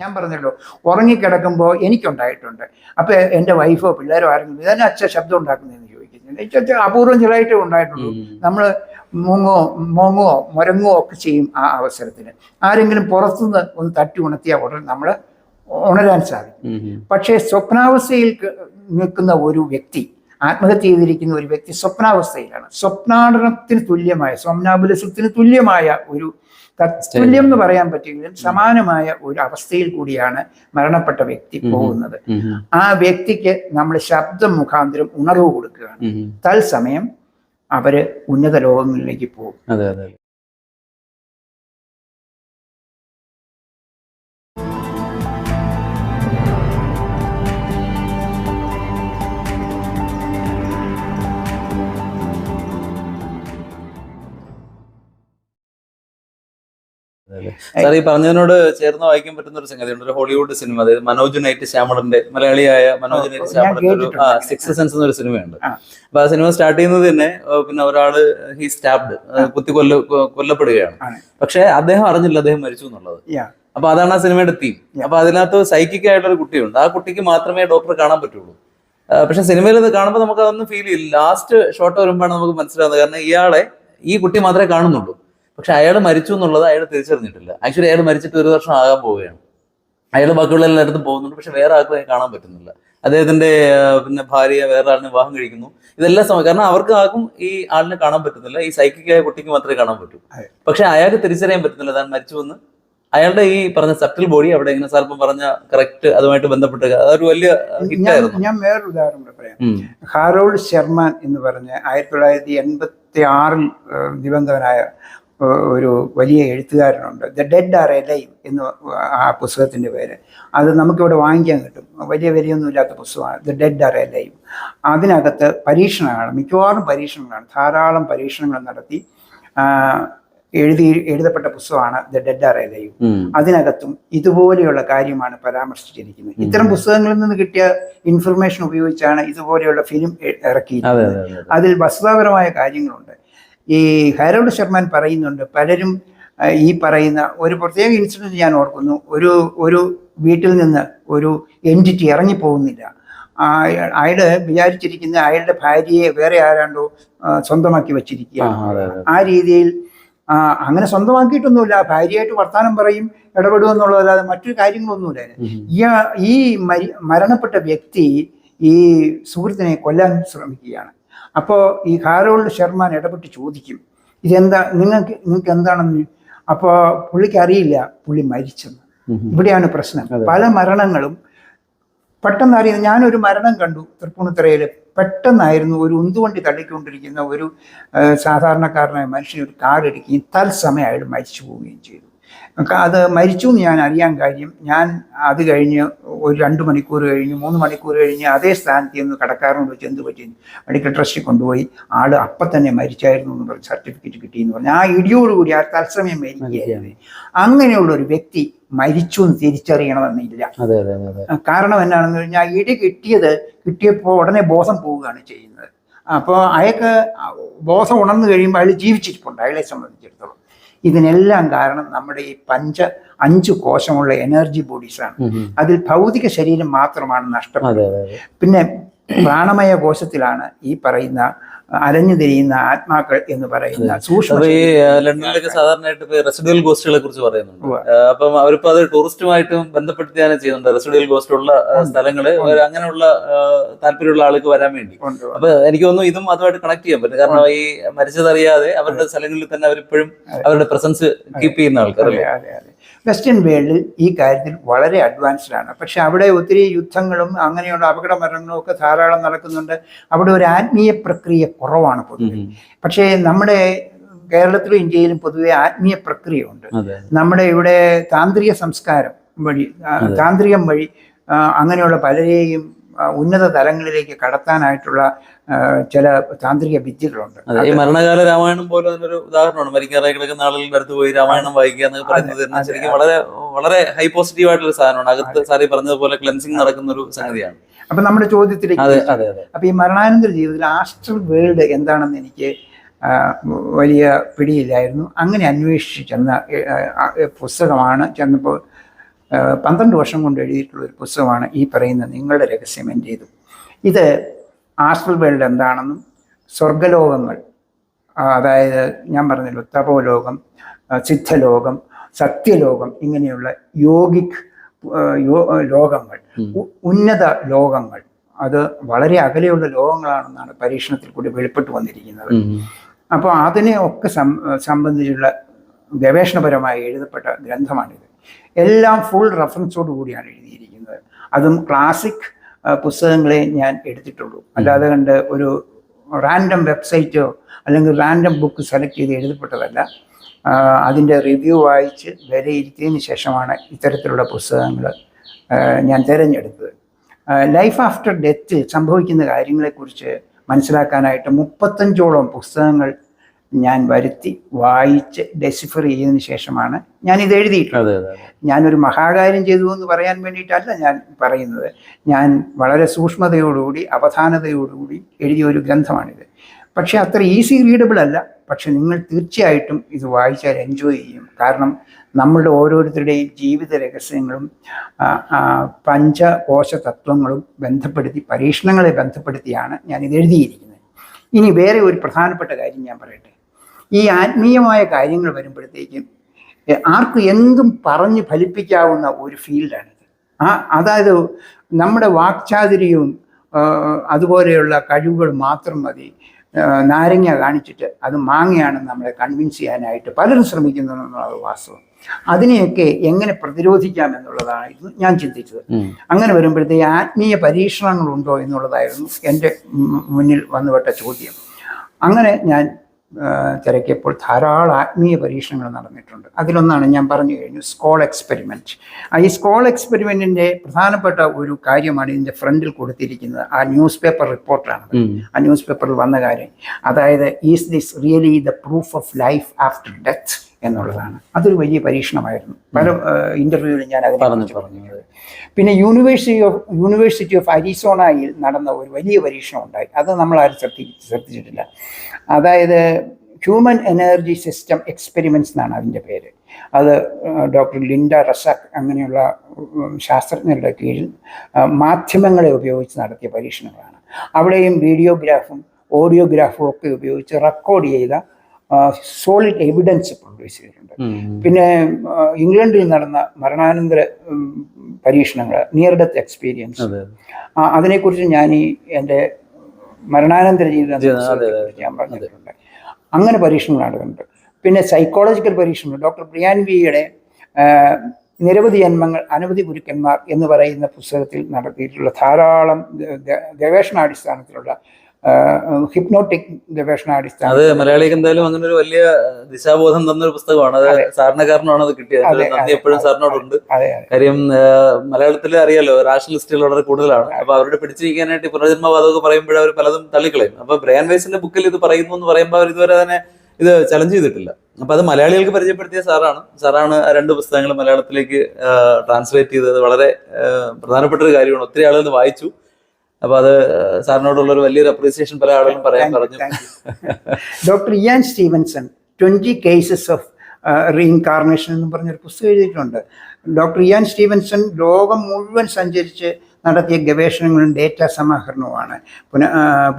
ഞാൻ പറഞ്ഞല്ലോ ഉറങ്ങിക്കിടക്കുമ്പോൾ എനിക്കുണ്ടായിട്ടുണ്ട്. അപ്പോൾ എന്റെ വൈഫോ പിള്ളേരോ ആരെങ്കിലും ഇതന്നെ അച്ഛൻ ശബ്ദം ഉണ്ടാക്കുന്നതെന്ന് ചോദിക്കുന്നത് അപൂർവം ചിലതായിട്ടേ ഉണ്ടായിട്ടുള്ളൂ. നമ്മൾ മൂങ്ങോ മോങ്ങോ മുരങ്ങോ ഒക്കെ ചെയ്യും ആ അവസരത്തിൽ ആരെങ്കിലും പുറത്തുനിന്ന് ഒന്ന് തട്ടി ഉണർത്തിയ ഉടനെ നമ്മൾ ഉണരാൻ സാധിക്കും. പക്ഷേ സ്വപ്നാവസ്ഥയിൽ നിൽക്കുന്ന ഒരു വ്യക്തി ആത്മഹത്യ ചെയ്തിരിക്കുന്ന ഒരു വ്യക്തി സ്വപ്നാവസ്ഥയിലാണ്. സ്വപ്നാടനത്തിന് തുല്യമായ സ്വപ്നാബുലസത്തിന് തുല്യമായ ഒരു തുല്യം എന്ന് പറയാൻ പറ്റില്ലെങ്കിലും സമാനമായ ഒരു അവസ്ഥയിൽ കൂടിയാണ് മരണപ്പെട്ട വ്യക്തി പോകുന്നത്. ആ വ്യക്തിക്ക് നമ്മൾ ശബ്ദം മുഖാന്തരം ഉണർവ് കൊടുക്കുകയാണ്. തൽസമയം അവർ ഉന്നത ലോകങ്ങളിലേക്ക് പോകും സാർ ഈ പറഞ്ഞതിനോട് ചേർന്ന് വായിക്കാൻ പറ്റുന്ന ഒരു സംഗതിയുണ്ട്. ഒരു ഹോളിവുഡ് സിനിമ അതായത് മനോജ് നൈറ്റ് ശ്യാമളന്റെ മലയാളിയായ മനോജ് നൈറ്റ് ശ്യാമളന്റെ ഒരു. സിക്സ് സെൻസ് എന്നൊരു സിനിമയുണ്ട്. അപ്പൊ ആ സിനിമ സ്റ്റാർട്ട് ചെയ്യുന്നത് തന്നെ പിന്നെ ഒരാൾ ഹി സ്റ്റാബ്ഡ് കുത്തി കൊല്ല കൊല്ലപ്പെടുകയാണ്. പക്ഷെ അദ്ദേഹം അറിഞ്ഞില്ല അദ്ദേഹം മരിച്ചു എന്നുള്ളത്. അപ്പൊ അതാണ് ആ സിനിമയുടെ തീം അപ്പൊ അതിനകത്ത് സൈക്കിക് ആയിട്ടുള്ള ഒരു കുട്ടിയുണ്ട്. ആ കുട്ടിക്ക് മാത്രമേ ഡോക്ടർ കാണാൻ പറ്റുള്ളൂ. പക്ഷെ സിനിമയിൽ ഇത് കാണുമ്പോൾ നമുക്ക് അതൊന്നും ഫീൽ ചെയ്യില്ല. ലാസ്റ്റ് ഷോട്ട് വരുമ്പോഴാണ് നമുക്ക് മനസ്സിലാവുന്നത്. കാരണം ഇയാളെ ഈ കുട്ടി മാത്രമേ കാണുന്നുള്ളൂ. പക്ഷെ അയാൾ മരിച്ചു എന്നുള്ളത് അയാൾ തിരിച്ചറിഞ്ഞിട്ടില്ല. ആക്ച്വലി അയാൾ മരിച്ചിട്ട് ഒരു വർഷം ആകാൻ പോവുകയാണ്. അയാൾ ബാക്കിയുള്ള എല്ലായിടത്തും പോകുന്നുണ്ട്. പക്ഷെ വേറെ ആർക്കും കാണാൻ പറ്റുന്നില്ല. അദ്ദേഹത്തിന്റെ പിന്നെ ഭാര്യ വേറെ ആളിനെ വിവാഹം കഴിക്കുന്നു. ഇതെല്ലാം സമയം കാരണം അവർക്ക് ആർക്കും ഈ ആളിനെ കാണാൻ പറ്റുന്നില്ല. ഈ സൈക്കിക്കായ കുട്ടിക്ക് മാത്രമേ കാണാൻ പറ്റൂ. പക്ഷെ അയാൾക്ക് തിരിച്ചറിയാൻ പറ്റുന്നില്ല. താൻ മരിച്ചു എന്ന് അയാളുടെ ഈ പറഞ്ഞ സബ്റ്റിൽ ബോഡി അവിടെ ഇങ്ങനെ സാർപ്പം പറഞ്ഞ കറക്റ്റ് അതുമായിട്ട് ബന്ധപ്പെട്ട് അതൊരു വലിയ ഞാൻ ഹിറ്റായിരുന്നു ഞാൻ വേറൊരു ഉദാഹരണം പറയാം. ഹാരോൾഡ് ശർമാൻ എന്ന് പറഞ്ഞ ആയിരത്തി തൊള്ളായിരത്തി എൺപത്തി ആറിൽ ദിവംഗതനായ ഏഹ്, ഒരു വലിയ എഴുത്തുകാരനുണ്ട്. The dead are A live എന്ന് ആ പുസ്തകത്തിന്റെ പേര്. അത് നമുക്കിവിടെ വാങ്ങിക്കാൻ കിട്ടും. വലിയ വിലയൊന്നും ഇല്ലാത്ത പുസ്തകമാണ്. The dead are A live അതിനകത്ത് പരീക്ഷണങ്ങളാണ്. മിക്കവാറും പരീക്ഷണങ്ങളാണ്. ധാരാളം പരീക്ഷണങ്ങൾ നടത്തി എഴുതി എഴുതപ്പെട്ട പുസ്തകമാണ് the dead are A live അതിനകത്തും ഇതുപോലെയുള്ള കാര്യമാണ് പരാമർശിച്ചിരിക്കുന്നത്. ഇത്തരം പുസ്തകങ്ങളിൽ നിന്ന് കിട്ടിയ ഇൻഫർമേഷൻ ഉപയോഗിച്ചാണ് ഇതുപോലെയുള്ള ഫിലിം ഇറക്കിയിട്ടുള്ളത് അതിൽ വസ്തുതാപരമായ കാര്യങ്ങളുണ്ട്. ഈ ഹാരോൾഡ് ശർമാൻ പറയുന്നുണ്ട് പലരും ഈ പറയുന്ന ഒരു പ്രത്യേക ഇൻസിഡന്റ് ഞാൻ ഓർക്കുന്നു. ഒരു ഒരു വീട്ടിൽ നിന്ന് ഒരു എന്റിറ്റി ഇറങ്ങിപ്പോകുന്നില്ല. അയാൾ വിചാരിച്ചിരിക്കുന്ന അയാളുടെ ഭാര്യയെ വേറെ ആരാണ്ടോ സ്വന്തമാക്കി അതെ ആ രീതിയിൽ അങ്ങനെ സ്വന്തമാക്കിയിട്ടൊന്നുമില്ല. ഭാര്യയായിട്ട് വർത്താനം പറയും ഇടപെടും എന്നുള്ളതല്ലാതെ മറ്റു കാര്യങ്ങളൊന്നുമില്ല. ഈ മരണപ്പെട്ട വ്യക്തി ഈ സുഹൃത്തിനെ കൊല്ലാൻ ശ്രമിക്കുകയാണ്. അപ്പോൾ ഈ ഹാരോൾഡ് ശർമാൻ ഇടപെട്ട് ചോദിക്കും ഇതെന്താ നിങ്ങൾക്ക് നിങ്ങൾക്ക് എന്താണെന്ന്? അപ്പോൾ പുള്ളിക്ക് അറിയില്ല പുള്ളി മരിച്ചെന്ന്. ഇവിടെയാണ് പ്രശ്നം. പല മരണങ്ങളും പെട്ടെന്ന് അറിയുന്നത് ഞാനൊരു മരണം കണ്ടു തൃപ്പൂണിത്തറയിൽ പെട്ടെന്നായിരുന്നു ഒരു ഉന്തുവണ്ടി തള്ളിക്കൊണ്ടിരിക്കുന്ന ഒരു സാധാരണക്കാരനായ മനുഷ്യൻ ഒരു കാർ ഇടിക്കുകയും തത്സമയം അയാൾ മരിച്ചു പോവുകയും ചെയ്തു. അത് മരിച്ചു എന്ന് ഞാൻ അറിയാൻ കാര്യം. ഞാൻ അത് കഴിഞ്ഞ് ഒരു രണ്ട് മണിക്കൂർ കഴിഞ്ഞ് മൂന്ന് മണിക്കൂർ കഴിഞ്ഞ് അതേ സ്ഥാനത്ത് നിന്ന് കടക്കാരനോട് വെച്ച് എന്ത് പറ്റി? മെഡിക്കൽ ട്രസ്റ്റിൽ കൊണ്ടുപോയി. ആൾ അപ്പം തന്നെ മരിച്ചായിരുന്നു എന്ന് പറഞ്ഞ് സർട്ടിഫിക്കറ്റ് കിട്ടിയെന്ന് പറഞ്ഞു. ആ ഇടിയോടുകൂടി ആ തത്സമയം മരിക്കുകയായിരുന്നു. അങ്ങനെയുള്ള ഒരു വ്യക്തി മരിച്ചു എന്ന് തിരിച്ചറിയണമെന്നില്ല. കാരണം എന്നാണെന്ന് കഴിഞ്ഞാൽ ഇടി കിട്ടിയത് കിട്ടിയപ്പോൾ ഉടനെ ബോധം പോവുകയാണ് ചെയ്യുന്നത്. അപ്പോൾ അയാൾക്ക് ബോധം ഉണർന്നു കഴിയുമ്പോൾ അയാൾ ജീവിച്ചിരിപ്പുണ്ട് അയാളെ സംബന്ധിച്ചിടത്തോളം. ഇതിനെല്ലാം കാരണം നമ്മുടെ ഈ പഞ്ച അഞ്ച് കോശമുള്ള എനർജി ബോഡീസാണ്. അതിൽ ഭൗതിക ശരീരം മാത്രമാണ് അതെ. പിന്നെ പ്രാണമയ കോശത്തിലാണ് ഈ പറയുന്ന അലഞ്ഞു തിരിയുന്ന ആത്മാക്കൾ എന്ന് പറയുന്ന സൂക്ഷ്മ ഈ ലണ്ടനിലൊക്കെ സാധാരണയായിട്ട് റെസിഡൽ റെസിഡുവൽ ഗോസ്റ്റുകളെ കുറിച്ച് പറയുന്നുണ്ട്. അപ്പം അവരിപ്പോ അത് ടൂറിസ്റ്റുമായിട്ടും ബന്ധപ്പെടുത്തിയാണ് ചെയ്യുന്നുണ്ട്. റെസിഡുവൽ ഗോസ്റ്റ് ഉള്ള സ്ഥലങ്ങൾ അങ്ങനെയുള്ള താല്പര്യമുള്ള ആൾക്ക് വരാൻ വേണ്ടി. അപ്പൊ എനിക്ക് തോന്നുന്നു ഇതും അതുമായിട്ട് കണക്ട് ചെയ്യാൻ പറ്റും. കാരണം ഈ മരിച്ചതറിയാതെ അവരുടെ സ്ഥലങ്ങളിൽ തന്നെ അവരിപ്പോഴും അവരുടെ പ്രസൻസ് കീപ്പ് ചെയ്യുന്ന ആൾക്കാർ അല്ലേ? അതെ അതെ. വെസ്റ്റേൺ വേൾഡ് ഈ കാര്യത്തിൽ വളരെ അഡ്വാൻസ്ഡാണ് പക്ഷെ അവിടെ ഒത്തിരി യുദ്ധങ്ങളും അങ്ങനെയുള്ള അപകട മരണങ്ങളും ഒക്കെ ധാരാളം നടക്കുന്നുണ്ട്. അവിടെ ഒരു ആത്മീയ പ്രക്രിയ കുറവാണ് പൊതുവെ. പക്ഷേ നമ്മുടെ കേരളത്തിലും ഇന്ത്യയിലും പൊതുവെ ആത്മീയ പ്രക്രിയ ഉണ്ട് നമ്മുടെ ഇവിടെ താന്ത്രിക സംസ്കാരം വഴി. താന്ത്രികം വഴി അങ്ങനെയുള്ള പലരെയും ഉന്നത തലങ്ങളിലേക്ക് കടത്താനായിട്ടുള്ള ചില താന്ത്രിക വിദ്യകളുണ്ട്. ഈ മരണകാല രാമായണം പോലെ തന്നെ ഒരു ഉദാഹരണമാണ്. മരിക്കാറായി കിടക്കുന്ന ആളുകളുടെ അടുത്ത് പോയി രാമായണം വായിക്കുക എന്നൊക്കെ പറയുന്നത് ശരിക്കും വളരെ വളരെ ഹൈ പോസിറ്റീവ് ആയിട്ടുള്ള ഒരു സാധനമാണ്. അകത്ത് സാറി പറഞ്ഞതുപോലെ ക്ലൻസിങ് നടക്കുന്ന ഒരു സംഗതിയാണ് അപ്പൊ നമ്മുടെ ചോദ്യത്തിലേക്ക് അപ്പൊ ഈ മരണാനന്തര ജീവിതത്തിൽ ആസ്ട്രൽ വേൾഡ് എന്താണെന്ന് എനിക്ക് വലിയ പിടിയില്ലായിരുന്നു. അങ്ങനെ അന്വേഷിച്ച് ചെന്ന പുസ്തകമാണ് ചെന്നപ്പോൾ പന്ത്രണ്ട് വർഷം കൊണ്ട് എഴുതിയിട്ടുള്ള ഒരു പുസ്തകമാണ് ഈ പറയുന്ന നിങ്ങളുടെ രഹസ്യം ചെയ്തു ഇത് ആസ്ട്രൽ വേൾഡ് എന്താണെന്നും സ്വർഗലോകങ്ങൾ അതായത് ഞാൻ പറഞ്ഞല്ലോ തപോലോകം സിദ്ധലോകം സത്യലോകം ഇങ്ങനെയുള്ള യോഗിക് ലോകങ്ങൾ ഉന്നത ലോകങ്ങൾ. അത് വളരെ അകലെയുള്ള ലോകങ്ങളാണെന്നാണ് പരീക്ഷണത്തിൽ കൂടി വെളിപ്പെട്ട് വന്നിരിക്കുന്നത്. അപ്പോൾ അതിനെ ഒക്കെ സം സംബന്ധിച്ചുള്ള ഗവേഷണപരമായി എഴുതപ്പെട്ട ഗ്രന്ഥമാണിത്. എല്ലാം ഫുൾ റെഫറൻസോട് കൂടിയാണ് എഴുതിയിരിക്കുന്നത്. അതും ക്ലാസിക് പുസ്തകങ്ങളെ ഞാൻ എടുത്തിട്ടുള്ളൂ. അല്ലാതെ കണ്ട് ഒരു റാൻഡം വെബ്സൈറ്റോ അല്ലെങ്കിൽ റാൻഡം ബുക്ക് സെലക്ട് ചെയ്ത് എഴുതപ്പെട്ടതല്ല. അതിന്റെ റിവ്യൂ വായിച്ച് വിലയിരുത്തിയതിന് ശേഷമാണ് ഇത്തരത്തിലുള്ള പുസ്തകങ്ങൾ ഞാൻ തിരഞ്ഞെടുത്തത്. ലൈഫ് ആഫ്റ്റർ ഡെത്ത് സംഭവിക്കുന്ന കാര്യങ്ങളെക്കുറിച്ച് മനസ്സിലാക്കാനായിട്ട് മുപ്പത്തഞ്ചോളം പുസ്തകങ്ങൾ ഞാൻ വരുത്തി വായിച്ച് ഡെസിഫർ ചെയ്തതിന് ശേഷമാണ് ഞാൻ ഇത് എഴുതിയിട്ടുള്ളത് ഞാനൊരു മഹാകാര്യം ചെയ്തു എന്ന് പറയാൻ വേണ്ടിയിട്ടല്ല ഞാൻ പറയുന്നത്. ഞാൻ വളരെ സൂക്ഷ്മതയോടുകൂടി അവധാനതയോടുകൂടി എഴുതിയ ഒരു ഗ്രന്ഥമാണിത്. പക്ഷേ അത്ര ഈസി റീഡബിൾ അല്ല. പക്ഷെ നിങ്ങൾ തീർച്ചയായിട്ടും ഇത് വായിച്ചാൽ എൻജോയ് ചെയ്യും. കാരണം നമ്മളുടെ ഓരോരുത്തരുടെയും ജീവിത രഹസ്യങ്ങളും പഞ്ചകോശ തത്വങ്ങളും ബന്ധപ്പെടുത്തി പരീക്ഷണങ്ങളെ ബന്ധപ്പെടുത്തിയാണ് ഞാൻ ഇത് എഴുതിയിരിക്കുന്നത്. ഇനി വേറെ ഒരു പ്രധാനപ്പെട്ട കാര്യം ഞാൻ പറയട്ടെ. ഈ ആത്മീയമായ കാര്യങ്ങൾ വരുമ്പോഴത്തേക്കും ആർക്കും എന്തും പറഞ്ഞ് ഫലിപ്പിക്കാവുന്ന ഒരു ഫീൽഡാണിത്. ആ അതായത് നമ്മുടെ വാക്ചാതുര്യവും അതുപോലെയുള്ള കഴിവുകൾ മാത്രം മതി. നാരങ്ങ കാണിച്ചിട്ട് അത് മാങ്ങയാണ് നമ്മളെ കൺവിൻസ് ചെയ്യാനായിട്ട് പലരും ശ്രമിക്കുന്നു എന്നുള്ളത് വാസ്തവം. അതിനെയൊക്കെ എങ്ങനെ പ്രതിരോധിക്കാം എന്നുള്ളതായിരുന്നു ഞാൻ ചിന്തിച്ചത്. അങ്ങനെ വരുമ്പോഴത്തേക്ക് ആത്മീയ പരീക്ഷണങ്ങളുണ്ടോ എന്നുള്ളതായിരുന്നു എന്റെ മുന്നിൽ വന്നുപെട്ട ചോദ്യം. അങ്ങനെ ഞാൻ തിരക്കിയപ്പോൾ ധാരാളം ആത്മീയ പരീക്ഷണങ്ങൾ നടന്നിട്ടുണ്ട്. അതിലൊന്നാണ് ഞാൻ പറഞ്ഞു കഴിഞ്ഞു സ്കോൾ എക്സ്പെരിമെന്റ് ആ ഈ സ്കോൾ എക്സ്പെരിമെന്റിന്റെ പ്രധാനപ്പെട്ട ഒരു കാര്യമാണ് ഇതിന്റെ ഫ്രണ്ടിൽ കൊടുത്തിരിക്കുന്നത്. ആ ന്യൂസ് പേപ്പർ റിപ്പോർട്ടാണ് ആ ന്യൂസ് പേപ്പറിൽ വന്ന കാര്യം. അതായത് is this really the proof of life after death എന്നുള്ളതാണ്. അതൊരു വലിയ പരീക്ഷണമായിരുന്നു. പല ഇന്റർവ്യൂവിലും ഞാൻ അത് പറഞ്ഞു പറഞ്ഞത് പിന്നെ യൂണിവേഴ്സിറ്റി ഓഫ് യൂണിവേഴ്സിറ്റി ഓഫ് അരിസോണയിൽ നടന്ന ഒരു വലിയ പരീക്ഷണം ഉണ്ടായി. അത് നമ്മൾ ആരും ശ്രദ്ധി ശ്രദ്ധിച്ചിട്ടില്ല. അതായത് ഹ്യൂമൻ എനർജി സിസ്റ്റം എക്സ്പെരിമെന്റ്സ് എന്നാണ് അതിന്റെ പേര്. അത് ഡോക്ടർ ലിൻഡ റസാഖ് അങ്ങനെയുള്ള ശാസ്ത്രജ്ഞരുടെ കീഴിൽ മാധ്യമങ്ങളെ ഉപയോഗിച്ച് നടത്തിയ പരീക്ഷണങ്ങളാണ്. അവിടെയും വീഡിയോഗ്രാഫും ഓഡിയോഗ്രാഫും ഒക്കെ ഉപയോഗിച്ച് റെക്കോർഡ് ചെയ്ത സോളിഡ് എവിഡൻസ് പ്രൊഡ്യൂസ് ചെയ്തിട്ടുണ്ട്. പിന്നെ ഇംഗ്ലണ്ടിൽ നടന്ന മരണാനന്തര പരീക്ഷണങ്ങൾ നിയർ ഡെത്ത് എക്സ്പീരിയൻസ് അതിനെക്കുറിച്ച് ഞാൻ ഈ എന്റെ മരണാനന്തര ജീവിതം ഞാൻ പറഞ്ഞിട്ടുണ്ട്. അങ്ങനെ പരീക്ഷണങ്ങൾ നടക്കുന്നുണ്ട്. പിന്നെ സൈക്കോളജിക്കൽ പരീക്ഷണങ്ങൾ ഡോക്ടർ പ്രിയാൻ വിയുടെ നിരവധി ജന്മങ്ങൾ അനവധി ഗുരുക്കന്മാർ എന്ന് പറയുന്ന പുസ്തകത്തിൽ നടത്തിയിട്ടുള്ള ധാരാളം ഗവേഷണാടിസ്ഥാനത്തിലുള്ള ഹിപ്നോട്ടിക് ഗവേഷണാടിസ്ഥാന അത് മലയാളിക്ക് എന്തായാലും അങ്ങനെ ഒരു വലിയ ദിശാബോധം തന്ന ഒരു പുസ്തകമാണ്. അത് സാറിന് കാരണമാണ് അത് കിട്ടിയത്. നന്ദി എപ്പോഴും സാറിനോടുണ്ട്. കാര്യം മലയാളത്തിൽ അറിയാലോ റാഷണലിസ്റ്റുകൾ വളരെ കൂടുതലാണ്. അപ്പൊ അവരുടെ പിടിച്ചിരിക്കാനായിട്ട് പുനർജന്മവാദമൊക്കെ പറയുമ്പോൾ അവർ പലതും തള്ളിക്കളയും. അപ്പൊ ബ്രയാൻ വൈസിന്റെ ബുക്കിൽ ഇത് പറയുന്നു എന്ന് പറയുമ്പോൾ അവർ ഇതുവരെ തന്നെ ഇത് ചലഞ്ച് ചെയ്തിട്ടില്ല. അപ്പൊ അത് മലയാളികൾക്ക് പരിചയപ്പെടുത്തിയ സാറാണ്. സാറാണ് ആ രണ്ട് പുസ്തകങ്ങൾ മലയാളത്തിലേക്ക് ട്രാൻസ്ലേറ്റ് ചെയ്തത്. വളരെ പ്രധാനപ്പെട്ട ഒരു കാര്യമാണ്. ഒത്തിരി ആളുകൾ വായിച്ചു. അപ്പൊ അത് സാറിനോടുള്ള ഒരു വലിയൊരു അപ്രീസിയേഷൻ പല ആളുകളും പറയാൻ പറഞ്ഞു. Doctor Ian Stevenson twenty cases of reincarnation എന്ന് പറഞ്ഞൊരു പുസ്തകം എഴുതിയിട്ടുണ്ട്. ഡോക്ടർ ഇയാൻ സ്റ്റീവൻസൺ ലോകം മുഴുവൻ സഞ്ചരിച്ച് നടത്തിയ ഗവേഷണങ്ങളും ഡേറ്റ സമാഹരണവുമാണ് പുന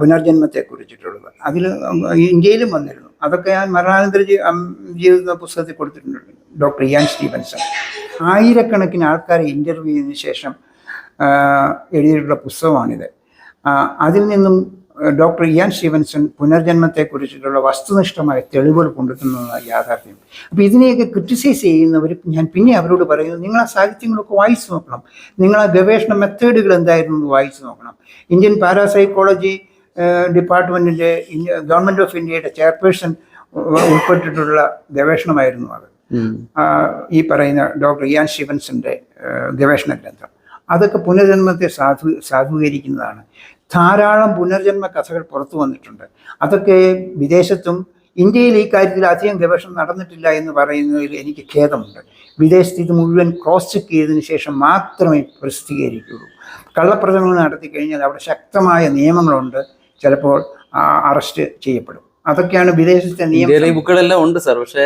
പുനർജന്മത്തെ പുനർജന്മത്തെക്കുറിച്ചിട്ടുള്ളത് അതിൽ ഇന്ത്യയിലും വന്നിരുന്നു. അതൊക്കെ ഞാൻ മരണാനന്തര ജീവിത പുസ്തകത്തിൽ കൊടുത്തിട്ടുണ്ട്. ഡോക്ടർ ഇയാൻ സ്റ്റീവൻസൺ ആയിരക്കണക്കിന് ആൾക്കാരെ ഇന്റർവ്യൂ ചെയ്തതിനു ശേഷം എഴുതിയിട്ടുള്ള പുസ്തകമാണിത്. അതിൽ നിന്നും ഡോക്ടർ ഇയാൻ സ്റ്റീവൻസൺ പുനർജന്മത്തെക്കുറിച്ചിട്ടുള്ള വസ്തുനിഷ്ഠമായ തെളിവുകൾ കൊണ്ടുവരുന്നതാണ് യാഥാർത്ഥ്യം. അപ്പോൾ ഇതിനെയൊക്കെ ക്രിറ്റിസൈസ് ചെയ്യുന്നവർ ഞാൻ പിന്നെ അവരോട് പറയുന്നത് നിങ്ങൾ ആ സാഹിത്യങ്ങളൊക്കെ വായിച്ചു നോക്കണം. നിങ്ങൾ ആ ഗവേഷണ മെത്തേഡുകൾ എന്തായിരുന്നു എന്ന് വായിച്ചു നോക്കണം. ഇന്ത്യൻ പാരാസൈക്കോളജി ഡിപ്പാർട്ട്മെന്റിന്റെ ഗവൺമെന്റ് ഓഫ് ഇന്ത്യയുടെ ചെയർപേഴ്സൺ ഉൾപ്പെട്ടിട്ടുള്ള ഗവേഷണമായിരുന്നു അത്. ഈ പറയുന്ന ഡോക്ടർ ഇയാൻ സ്റ്റീവൻസിന്റെ ഗവേഷണ ഗ്രന്ഥം. അതൊക്കെ പുനർജന്മത്തെ സാധു സാധൂകരിക്കുന്നതാണ്. ധാരാളം പുനർജന്മ കഥകൾ പുറത്തു വന്നിട്ടുണ്ട്. അതൊക്കെ വിദേശത്തും ഇന്ത്യയിൽ ഈ കാര്യത്തിൽ അധികം ഗവേഷണം നടന്നിട്ടില്ല എന്ന് പറയുന്നതിൽ എനിക്ക് ഖേദമുണ്ട്. വിദേശത്ത് ഇത് മുഴുവൻ ക്രോസ് ചെക്ക് ചെയ്തതിന് ശേഷം മാത്രമേ പ്രസിദ്ധീകരിക്കുകയുള്ളൂ. കള്ളപ്രചരണം നടത്തി കഴിഞ്ഞാൽ അവിടെ ശക്തമായ നിയമങ്ങളുണ്ട്. ചിലപ്പോൾ അറസ്റ്റ് ചെയ്യപ്പെടും. അതൊക്കെയാണ് വിദേശത്തെ നിയമം. ബുക്കുകളെല്ലാം ഉണ്ട് സാർ. പക്ഷേ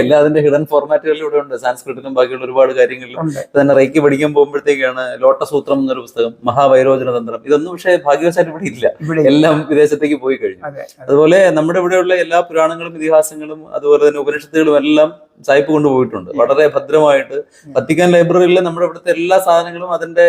എല്ലാ അതിന്റെ ഹിഡൻ ഫോർമാറ്റുകളിലും ഇവിടെ ഉണ്ട്. സാൻസ്ക്രിറ്റിലും ബാക്കിയുള്ള ഒരുപാട് കാര്യങ്ങളിലും തന്നെ റൈക്ക് പഠിക്കാൻ പോകുമ്പോഴത്തേക്കാണ് ലോട്ടസൂത്രം എന്നൊരു പുസ്തകം മഹാവൈരോചന തന്ത്രം. ഇതൊന്നും പക്ഷേ ഭാഗ്യവശാലും ഇവിടെ ഇല്ല. എല്ലാം വിദേശത്തേക്ക് പോയി കഴിഞ്ഞു. അതെ അതെ. അതുപോലെ നമ്മുടെ ഇവിടെയുള്ള എല്ലാ പുരാണങ്ങളും ഇതിഹാസങ്ങളും അതുപോലെ തന്നെ ഉപനിഷത്തുകളും എല്ലാം സായിപ്പ് കൊണ്ടുപോയിട്ടുണ്ട് വളരെ ഭദ്രമായിട്ട്. വത്തിക്കാൻ ലൈബ്രറിയിൽ നമ്മുടെ ഇവിടുത്തെ എല്ലാ സാധനങ്ങളും അതിന്റെ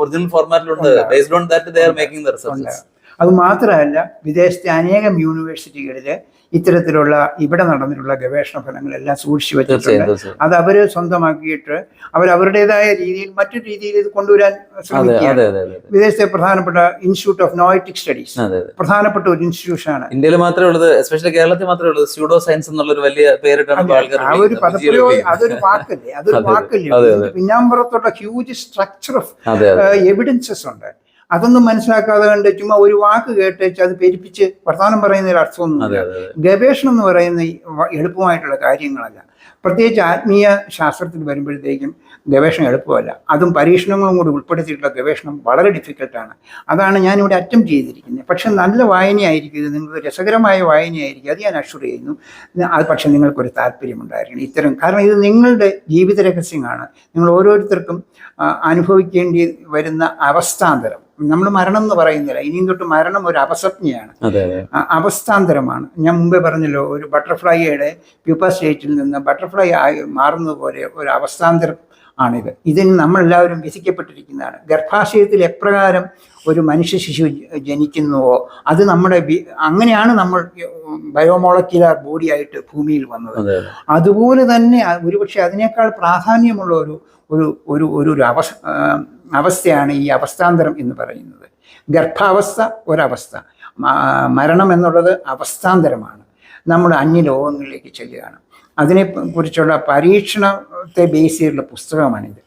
original ഫോർമാറ്റിലുണ്ട് based on that they are making the researches അത് മാത്രമല്ല വിദേശത്തെ അനേകം യൂണിവേഴ്സിറ്റികളിൽ ഇത്തരത്തിലുള്ള ഇവിടെ നടന്നിട്ടുള്ള ഗവേഷണ ഫലങ്ങളെല്ലാം സൂക്ഷിച്ചു വെച്ചിട്ടുണ്ട്. അത് അവർ സ്വന്തമാക്കിയിട്ട് അവർ അവരുടേതായ രീതിയിൽ മറ്റു രീതിയിൽ ഇത് കൊണ്ടുവരാൻ ശ്രമിക്കുകയാണ്. വിദേശത്തെ പ്രധാനപ്പെട്ട ഇൻസ്റ്റിറ്റ്യൂട്ട് ഓഫ് നോയറ്റിക് സ്റ്റഡീസ് പ്രധാനപ്പെട്ട ഒരു ഇൻസ്റ്റിറ്റ്യൂഷനാണ് ഇന്ത്യയിൽ മാത്രമേ ഉള്ളത് എസ്പെഷ്യലി കേരളത്തിൽ മാത്രമേ ഉള്ളൂ സ്യൂഡോ സയൻസ് എന്നുള്ള ഒരു വലിയ പേരിട്ടാണ് ആ ഒരു. പദപ്രയോഗം അതൊരു വാക്കല്ലേ അതൊരു വാക്കല്ലേ. പിന്നാമ്പുറത്തുള്ള ഹ്യൂജ് സ്ട്രക്ചർ ഓഫ് എവിഡൻസസ് ഉണ്ട്. അതൊന്നും മനസ്സിലാക്കാതെ കണ്ട് ചുമ്മാ ഒരു വാക്ക് കേട്ടേച്ച് അത് പെരുപ്പിച്ച് വർത്തമാനം പറയുന്ന അർത്ഥമൊന്നുമില്ല അർത്ഥമൊന്നും അതെ അതെ ഗവേഷണം എന്ന് പറയുന്ന എളുപ്പമായിട്ടുള്ള കാര്യങ്ങളല്ല. പ്രത്യേകിച്ച് ആത്മീയ ശാസ്ത്രത്തിൽ വരുമ്പോഴത്തേക്കും ഗവേഷണം എളുപ്പമല്ല. അതും പരീക്ഷണങ്ങളും കൂടി ഉൾപ്പെടുത്തിയിട്ടുള്ള ഗവേഷണം വളരെ ഡിഫിക്കൽട്ടാണ് അതാണ് ഞാനിവിടെ അറ്റംപ്റ്റ് ചെയ്തിരിക്കുന്നത്. പക്ഷെ നല്ല വായനയായിരിക്കും ഇത്. നിങ്ങൾക്ക് രസകരമായ വായനയായിരിക്കും. അത് ഞാൻ അഷുർ ചെയ്യുന്നു. അത് പക്ഷെ നിങ്ങൾക്കൊരു താല്പര്യമുണ്ടായിരിക്കണം ഇത്തരം. കാരണം ഇത് നിങ്ങളുടെ ജീവിത രഹസ്യമാണ് നിങ്ങൾ ഓരോരുത്തർക്കും അനുഭവിക്കേണ്ടി വരുന്ന അവസ്ഥാന്തരം. നമ്മൾ മരണം എന്ന് പറയുന്നില്ല. ഇനിയും തൊട്ട് മരണം ഒരു അപസ്വപ്നയാണ്. അവസ്ഥാന്തരമാണ് ഞാൻ മുമ്പേ പറഞ്ഞല്ലോ ഒരു ബട്ടർഫ്ലൈയുടെ പ്യൂപ്പ സ്റ്റേറ്റിൽ നിന്ന് ബട്ടർഫ്ലൈ ആയി മാറുന്നത് പോലെ ഒരു അവസ്ഥാന്തരം ആണിത്. ഇതിന് നമ്മളെല്ലാവരും വിധിക്കപ്പെട്ടിരിക്കുന്നതാണ് ഗർഭാശയത്തിൽ എപ്രകാരം ഒരു മനുഷ്യ ശിശു ജനിക്കുന്നുവോ അത് നമ്മുടെ അങ്ങനെയാണ് നമ്മൾ ബയോമോളക്യുലർ ബോഡിയായിട്ട് ഭൂമിയിൽ വന്നത്. അതെ അതെ. അതുപോലെ തന്നെ ഒരുപക്ഷെ അതിനേക്കാൾ പ്രാധാന്യമുള്ള ഒരു ഒരു ഒരു ഒരു ഒരു അവസ്ഥ അവസ്ഥയാണ് ഈ അവസ്ഥാന്തരം എന്ന് പറയുന്നത്. ഗർഭാവസ്ഥ ഒരവസ്ഥ. മരണം എന്നുള്ളത് അവസ്ഥാന്തരമാണ്. നമ്മൾ അന്യലോകങ്ങളിലേക്ക് ചെല്ലുകയാണ്. അതിനെ കുറിച്ചുള്ള പരീക്ഷണത്തെ ബേസ് ചെയ്തിട്ടുള്ള പുസ്തകമാണിത്.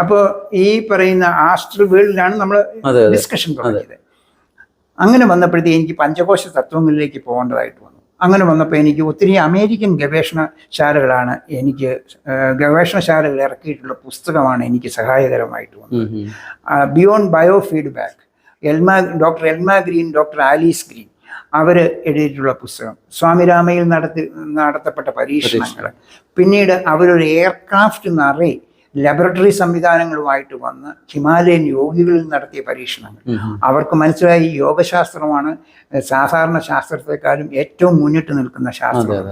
അപ്പോൾ ഈ പറയുന്ന ആസ്ട്രൽ വേൾഡിലാണ് നമ്മൾ. ഡിസ്കഷൻ തുടങ്ങിയത്. അങ്ങനെ വന്നപ്പോഴത്തേക്ക് എനിക്ക് പഞ്ചകോശ തത്വങ്ങളിലേക്ക് പോകേണ്ടതായിട്ട് വന്നു. അങ്ങനെ വന്നപ്പോൾ എനിക്ക് ഒത്തിരി അമേരിക്കൻ ഗവേഷണശാലകളാണ് എനിക്ക് ഗവേഷണശാലകൾ ഇറക്കിയിട്ടുള്ള പുസ്തകമാണ് എനിക്ക് സഹായകരമായിട്ട് വന്നത്. Beyond biofeedback Elmer doctor Elmer Green doctor Alice Green അവർ എഴുതിയിട്ടുള്ള പുസ്തകം. സ്വാമി രാമയിൽ നടത്തി നടത്തപ്പെട്ട പരീക്ഷണങ്ങൾ. പിന്നീട് അവരൊരു എയർക്രാഫ്റ്റ് നിറയെ ലബോറട്ടറി സംവിധാനങ്ങളുമായിട്ട് വന്ന് ഹിമാലയൻ യോഗികളിൽ നടത്തിയ പരീക്ഷണങ്ങൾ. അവർക്ക് മനസ്സിലായി യോഗശാസ്ത്രമാണ് സാധാരണ ശാസ്ത്രത്തെക്കാളും ഏറ്റവും മുന്നിട്ട് നിൽക്കുന്ന ശാസ്ത്രം.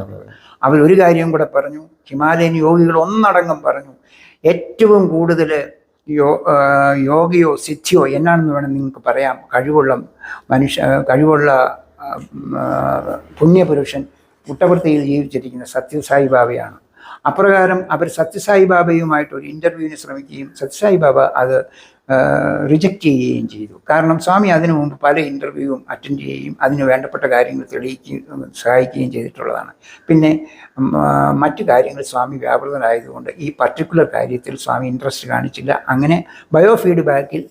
അവരൊരു കാര്യം കൂടെ പറഞ്ഞു ഹിമാലയൻ യോഗികൾ ഒന്നടങ്കം പറഞ്ഞു ഏറ്റവും കൂടുതൽ യോ യോഗയോ സിദ്ധിയോ എന്നാണെന്ന് വേണം നിങ്ങൾക്ക് പറയാം കഴിവുള്ള മനുഷ്യ കഴിവുള്ള പുണ്യപുരുഷൻ പുട്ടപർത്തിയിൽ ജീവിച്ചിരിക്കുന്ന സത്യസായി ബാബയാണ്. അപ്രകാരം അവർ സത്യസായി ബാബയുമായിട്ട് ഒരു ഇന്റർവ്യൂവിന് ശ്രമിക്കുകയും സത്യസായി ബാബ അത് റിജക്റ്റ് ചെയ്യുകയും ചെയ്തു. കാരണം സ്വാമി അതിനു മുമ്പ് പല ഇന്റർവ്യൂവും അറ്റൻഡ് ചെയ്യുകയും അതിന് വേണ്ടപ്പെട്ട കാര്യങ്ങൾ തെളിയിക്കുകയും സഹായിക്കുകയും ചെയ്തിട്ടുള്ളതാണ്. പിന്നെ മറ്റു കാര്യങ്ങൾ സ്വാമി വ്യാപൃതനായതുകൊണ്ട് ഈ പർട്ടിക്കുലർ കാര്യത്തിൽ സ്വാമി ഇൻട്രസ്റ്റ് കാണിച്ചില്ല. അങ്ങനെ ബയോ ഫീഡ്ബാക്കിൽ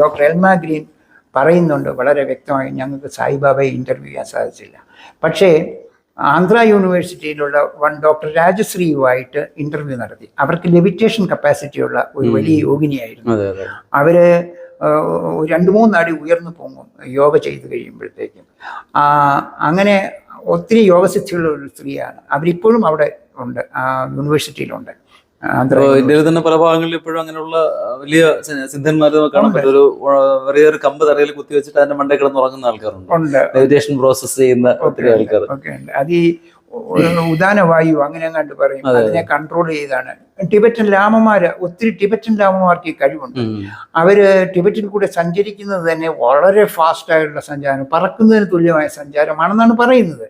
ഡോക്ടർ എൽമ ഗ്രീൻ പറയുന്നുണ്ട്. വളരെ വ്യക്തമായി ഞങ്ങൾക്ക് സായിബാബയെ ഇന്റർവ്യൂ ചെയ്യാൻ സാധിച്ചില്ല. പക്ഷേ ആന്ധ്ര യൂണിവേഴ്സിറ്റിയിലുള്ള വൺ ഡോക്ടർ രാജശ്രീയുമായിട്ട് ഇന്റർവ്യൂ നടത്തി. അവർക്ക് ലെവിറ്റേഷൻ കപ്പാസിറ്റിയുള്ള ഒരു വലിയ യോഗിനിയായിരുന്നു. അവർ രണ്ട് മൂന്നടി ഉയർന്നു പോകും യോഗ ചെയ്തു കഴിയുമ്പോഴത്തേക്കും. അങ്ങനെ ഒത്തിരി യോഗസിദ്ധിയുള്ള ഒരു സ്ത്രീയാണ്. അവരിപ്പോഴും അവിടെ ഉണ്ട് യൂണിവേഴ്സിറ്റിയിലുണ്ട്. ഇന്ത്യയിൽ തന്നെ പല ഭാഗങ്ങളിലും ഇപ്പോഴും അങ്ങനെയുള്ള വലിയ സിദ്ധന്മാരെ കാണാൻ പറ്റും. ഒരു ചെറിയൊരു കമ്പ് തറയിൽ കുത്തി വെച്ചിട്ട് അതിന്റെ മണ്ടയിൽ കിടന്ന് ഉറങ്ങുന്ന ആൾക്കാരുണ്ട്. മെഡിറ്റേഷൻ പ്രോസസ് ചെയ്യുന്ന ഒത്തിരി ആൾക്കാർ അത് ഈ ഉദാന വായു അങ്ങനെ അങ്ങാണ്ട് പറയും അതിനെ കൺട്രോൾ ചെയ്താണ്. ടിബറ്റൻ ലാമമാര് ഒത്തിരി ടിബറ്റൻ ലാമമാർക്ക് ഈ കഴിവുണ്ട്. അവർ ടിബറ്റിൽ കൂടെ സഞ്ചരിക്കുന്നത് തന്നെ വളരെ ഫാസ്റ്റ് ആയിട്ടുള്ള സഞ്ചാരം പറക്കുന്നതിന് തുല്യമായ സഞ്ചാരമാണെന്നാണ് പറയുന്നത്.